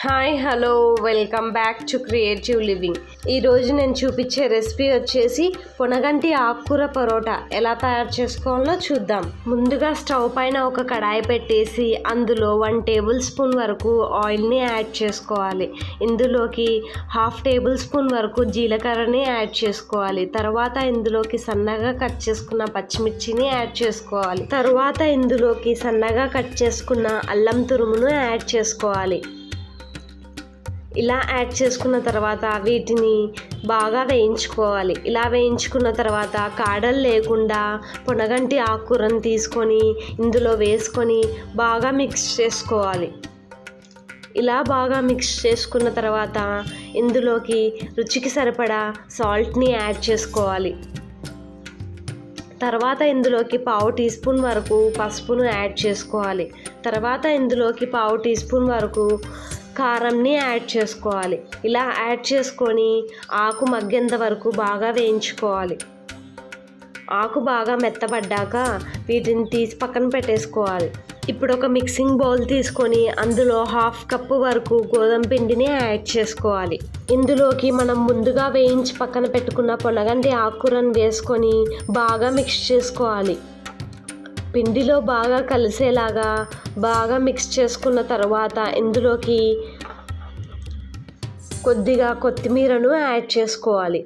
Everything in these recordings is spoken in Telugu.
Hi hello welcome back to creative living. ఈరోజు నేను చూపించే రెసిపీ వచ్చేసి పొనగంటి ఆకుకూర పరోటా. ఎలా తయారు చేసుకోవాలో చూద్దాం. ముందుగా స్టవ్ పైన ఒక కడాయి పెట్టేసి అందులో వన్ టేబుల్ స్పూన్ వరకు ఆయిల్ని యాడ్ చేసుకోవాలి. ఇందులోకి హాఫ్ టేబుల్ స్పూన్ వరకు జీలకర్రని యాడ్ చేసుకోవాలి. తర్వాత ఇందులోకి సన్నగా కట్ చేసుకున్న పచ్చిమిర్చిని యాడ్ చేసుకోవాలి. తర్వాత ఇందులోకి సన్నగా కట్ చేసుకున్న అల్లం తురుమును యాడ్ చేసుకోవాలి. ఇలా యాడ్ చేసుకున్న తర్వాత వీటిని బాగా వేయించుకోవాలి. ఇలా వేయించుకున్న తర్వాత కాడలు లేకుండా పొనగంటి ఆకుకూరను తీసుకొని ఇందులో వేసుకొని బాగా మిక్స్ చేసుకోవాలి. ఇలా బాగా మిక్స్ చేసుకున్న తర్వాత ఇందులోకి రుచికి సరిపడా సాల్ట్ని యాడ్ చేసుకోవాలి. తర్వాత ఇందులోకి పావు టీ స్పూన్ వరకు పసుపును యాడ్ చేసుకోవాలి. తర్వాత ఇందులోకి పావు టీ స్పూన్ వరకు కారంని యాడ్ చేసుకోవాలి. ఇలా యాడ్ చేసుకొని ఆకు మగ్గేంత వరకు బాగా వేయించుకోవాలి. ఆకు బాగా మెత్తబడ్డాక వీటిని తీసి పక్కన పెట్టేసుకోవాలి. ఇప్పుడు ఒక మిక్సింగ్ బౌల్ తీసుకొని అందులో హాఫ్ కప్పు వరకు గోధుమ పిండిని యాడ్ చేసుకోవాలి. ఇందులోకి మనం ముందుగా వేయించి పక్కన పెట్టుకున్న పొనగంటి ఆకుకూరను వేసుకొని బాగా మిక్స్ చేసుకోవాలి. పిండిలో బాగా కలిసేలాగా బాగా మిక్స్ చేసుకున్న తర్వాత ఇందులోకి కొద్దిగా కొత్తిమీరను యాడ్ చేసుకోవాలి.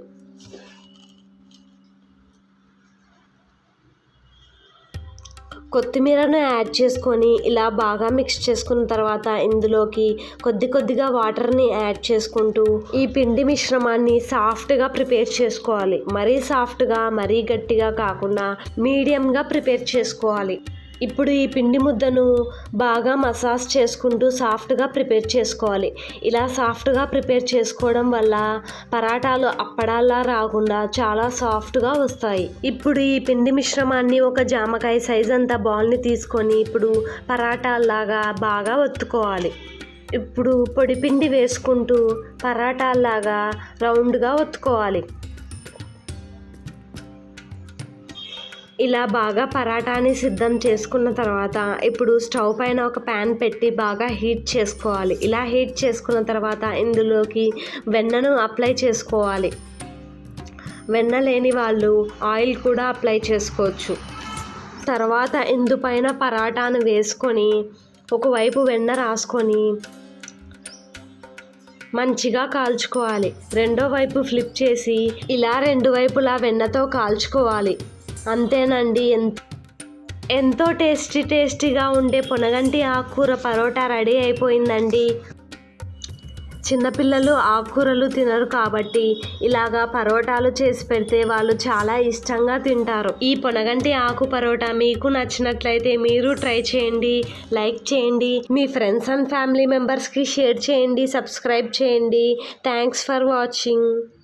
కొత్తిమీరను యాడ్ చేసుకొని ఇలా బాగా మిక్స్ చేసుకున్న తర్వాత ఇందులోకి కొద్ది కొద్దిగా వాటర్ని యాడ్ చేసుకుంటూ ఈ పిండి మిశ్రమాన్ని సాఫ్ట్గా ప్రిపేర్ చేసుకోవాలి. మరీ సాఫ్ట్గా మరీ గట్టిగా కాకుండా మీడియంగా ప్రిపేర్ చేసుకోవాలి. ఇప్పుడు ఈ పిండి ముద్దను బాగా మసాజ్ చేసుకుంటూ సాఫ్ట్గా ప్రిపేర్ చేసుకోవాలి. ఇలా సాఫ్ట్గా ప్రిపేర్ చేసుకోవడం వల్ల పరాటాలు అప్పడాలా రాకుండా చాలా సాఫ్ట్గా వస్తాయి. ఇప్పుడు ఈ పిండి మిశ్రమాన్ని ఒక జామకాయ సైజ్ అంత బాల్ని తీసుకొని ఇప్పుడు పరాటాల్లాగా బాగా ఒత్తుకోవాలి. ఇప్పుడు పొడి పిండి వేసుకుంటూ పరాటాల్లాగా రౌండ్గా ఒత్తుకోవాలి. ఇలా బాగా పరాటాని సిద్ధం చేసుకున్న తర్వాత ఇప్పుడు స్టవ్ పైన ఒక ప్యాన్ పెట్టి బాగా హీట్ చేసుకోవాలి. ఇలా హీట్ చేసుకున్న తర్వాత ఇందులోకి వెన్నను అప్లై చేసుకోవాలి. వెన్న లేని వాళ్ళు ఆయిల్ కూడా అప్లై చేసుకోవచ్చు. తర్వాత ఇందుపైన పరాటాను వేసుకొని ఒకవైపు వెన్న రాసుకొని మంచిగా కాల్చుకోవాలి. రెండో వైపు ఫ్లిప్ చేసి ఇలా రెండు వైపులా వెన్నతో కాల్చుకోవాలి. అంతేనండి. ఎంతో టేస్టీ టేస్టీగా ఉండే పొనగంటి ఆకుకూర పరోటా రెడీ అయిపోయిందండి. చిన్నపిల్లలు ఆకుకూరలు తినరు కాబట్టి ఇలాగా పరోటాలు చేసి పెడితే వాళ్ళు చాలా ఇష్టంగా తింటారు. ఈ పొనగంటి ఆకు పరోటా మీకు నచ్చినట్లయితే మీరు ట్రై చేయండి లైక్ చేయండి మీ ఫ్రెండ్స్ అండ్ ఫ్యామిలీ మెంబర్స్కి షేర్ చేయండి సబ్స్క్రైబ్ చేయండి. Thanks for watching.